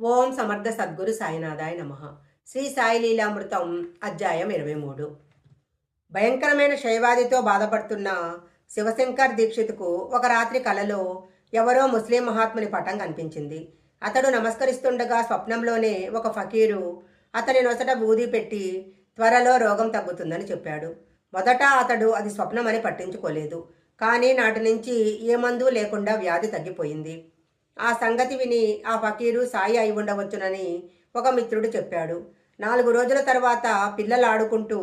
ఓం సమర్థ సద్గురు సాయినాథాయ నమ. శ్రీ సాయి లీలామృతం అధ్యాయం ఇరవై మూడు. భయంకరమైన శైవాదితో బాధపడుతున్న శివశంకర్ దీక్షిత్కు ఒక రాత్రి కలలో ఎవరో ముస్లిం మహాత్ముని పటం కనిపించింది. అతడు నమస్కరిస్తుండగా స్వప్నంలోనే ఒక ఫకీరు అతని నొసట బూది పెట్టి త్వరలో రోగం తగ్గుతుందని చెప్పాడు. మొదట అతడు అది స్వప్నమని పట్టించుకోలేదు. కానీ నాటి నుంచి ఏ మందు లేకుండా వ్యాధి తగ్గిపోయింది. ఆ సంగతి విని ఆ ఫకీరు సాయి అయి ఉండవచ్చునని ఒక మిత్రుడు చెప్పాడు. నాలుగు రోజుల తర్వాత పిల్లలు ఆడుకుంటూ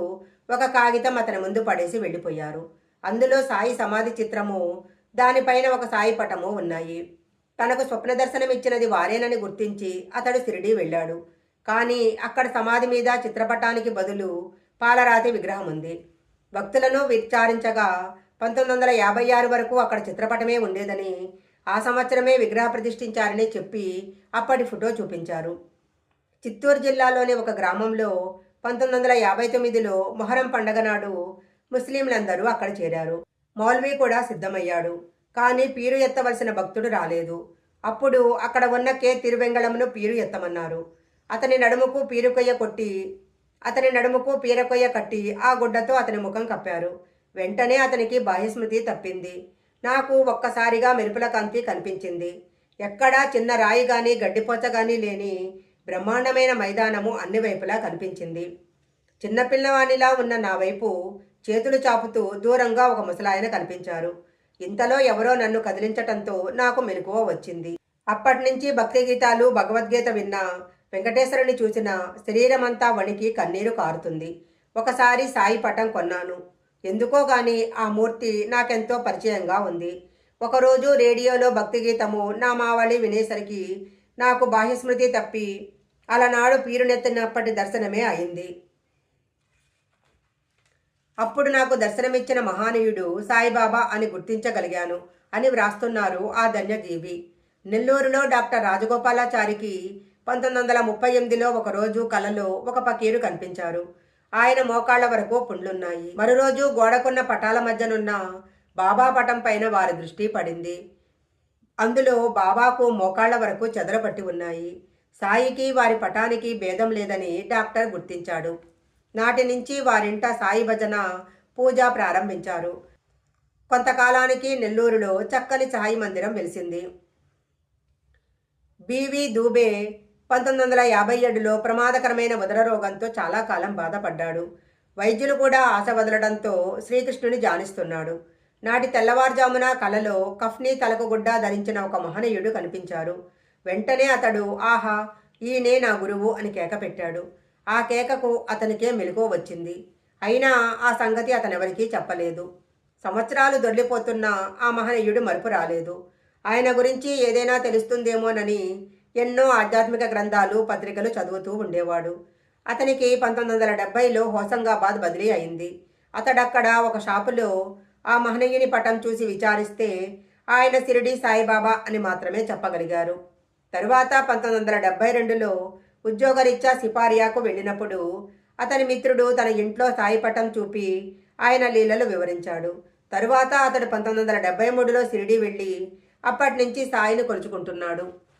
ఒక కాగితం అతని ముందు పడేసి వెళ్ళిపోయారు. అందులో సాయి సమాధి చిత్రము దానిపైన ఒక సాయి పటము ఉన్నాయి. తనకు స్వప్న దర్శనం ఇచ్చినది వారేనని గుర్తించి అతడు సిరిడి వెళ్ళాడు. కానీ అక్కడ సమాధి మీద చిత్రపటానికి బదులు పాలరాతి విగ్రహం ఉంది. భక్తులను విచారించగా పంతొమ్మిది వందల యాభై ఆరు వరకు అక్కడ చిత్రపటమే ఉండేదని ఆ సంవత్సరమే విగ్రహ ప్రతిష్ఠించారని చెప్పి అప్పటి ఫోటో చూపించారు. చిత్తూరు జిల్లాలోని ఒక గ్రామంలో పంతొమ్మిది వందల యాభై తొమ్మిదిలో మొహరం పండగ నాడు ముస్లింలందరూ అక్కడ చేరారు. మౌల్వీ కూడా సిద్ధమయ్యాడు. కానీ పీరు ఎత్తవలసిన భక్తుడు రాలేదు. అప్పుడు అక్కడ ఉన్న కే. తిరువెంగళమును పీరు ఎత్తమన్నారు. అతని నడుముకు పీరుకొయ్య కొట్టి అతని నడుముకు పీరకొయ్య కట్టి ఆ గుడ్డతో అతని ముఖం కప్పారు. వెంటనే అతనికి బాహ్యస్మృతి తప్పింది. నాకు ఒక్కసారిగా మెరుపుల కాంతి కనిపించింది. ఎక్కడా చిన్న రాయి కానీ గడ్డిపోత కానీ లేని బ్రహ్మాండమైన మైదానము అన్ని వైపులా కనిపించింది. చిన్నపిల్లవానిలా ఉన్న నా వైపు చేతులు చాపుతూ దూరంగా ఒక ముసలాయన కనిపించారు. ఇంతలో ఎవరో నన్ను కదిలించటంతో నాకు మెలకువ వచ్చింది. అప్పటి నుంచి భక్తి గీతాలు భగవద్గీత విన్న వెంకటేశ్వరుని చూసిన శరీరమంతా వణికి కన్నీరు కారుతుంది. ఒకసారి సాయి పటం కొన్నాను. ఎందుకో గాని ఆ మూర్తి నాకెంతో పరిచయంగా ఉంది. ఒకరోజు రేడియోలో భక్తి గీతము నా మావళి వినేసరికి నాకు బాహ్యస్మృతి తప్పి అలనాడు పీరునెత్తినప్పటి దర్శనమే అయింది. అప్పుడు నాకు దర్శనమిచ్చిన మహానీయుడు సాయిబాబా అని గుర్తించగలిగాను అని వ్రాస్తున్నారు ఆ ధన్యజీవి. నెల్లూరులో డాక్టర్ రాజగోపాలాచారికి పంతొమ్మిది వందల ముప్పై ఎనిమిదిలో ఒకరోజు కలలో ఒక పకీరు కనిపించారు. ఆయన మోకాళ్ళ వరకు పుండ్లున్నాయి. మరోరోజు గోడకున్న పటాల మధ్యనున్న బాబా పటం పైన వారి దృష్టి పడింది. అందులో బాబాకు మోకాళ్ళ వరకు చెదరపట్టి ఉన్నాయి. సాయికి వారి పటానికి భేదం లేదని డాక్టర్ గుర్తించాడు. నాటి నుంచి వారింట సాయి భజన పూజ ప్రారంభించారు. కొంతకాలానికి నెల్లూరులో చక్కని సాయి మందిరం వెలిసింది. బివి దూబే పంతొమ్మిది వందల యాభై ఏడులో ప్రమాదకరమైన ఉదర రోగంతో చాలా కాలం బాధపడ్డాడు. వైద్యులు కూడా ఆశ వదలడంతో శ్రీకృష్ణుని జానిస్తున్నాడు నాటి తెల్లవారుజామున కలలో కఫ్నీ తలకు గుడ్డ ధరించిన ఒక మహనీయుడు కనిపించారు. వెంటనే అతడు ఆహా ఈయనే నా గురువు అని కేక పెట్టాడు. ఆ కేకకు అతనికే మెలుగు వచ్చింది. అయినా ఆ సంగతి అతనెవరికీ చెప్పలేదు. సంవత్సరాలు దొర్లిపోతున్న ఆ మహనీయుడు మరుపు రాలేదు. ఆయన గురించి ఏదైనా తెలుస్తుందేమోనని ఎన్నో ఆధ్యాత్మిక గ్రంథాలు పత్రికలు చదువుతూ ఉండేవాడు. అతనికి పంతొమ్మిది వందల డెబ్బైలో హోసంగాబాద్ బదిలీ అయింది. అతడక్కడ ఒక షాపులో ఆ మహనీయుని పటం చూసి విచారిస్తే ఆయన సిరిడి సాయిబాబా అని మాత్రమే చెప్పగలిగారు. తరువాత పంతొమ్మిది వందల డెబ్బై రెండులో ఉద్యోగరీత్యా సిపారియాకు వెళ్ళినప్పుడు అతని మిత్రుడు తన ఇంట్లో సాయి పటం చూపి ఆయన లీలలు వివరించాడు. తరువాత అతడు పంతొమ్మిది వందల డెబ్బై మూడులో సిరిడి వెళ్ళి అప్పటి నుంచి సాయిని కొలుచుకుంటున్నాడు.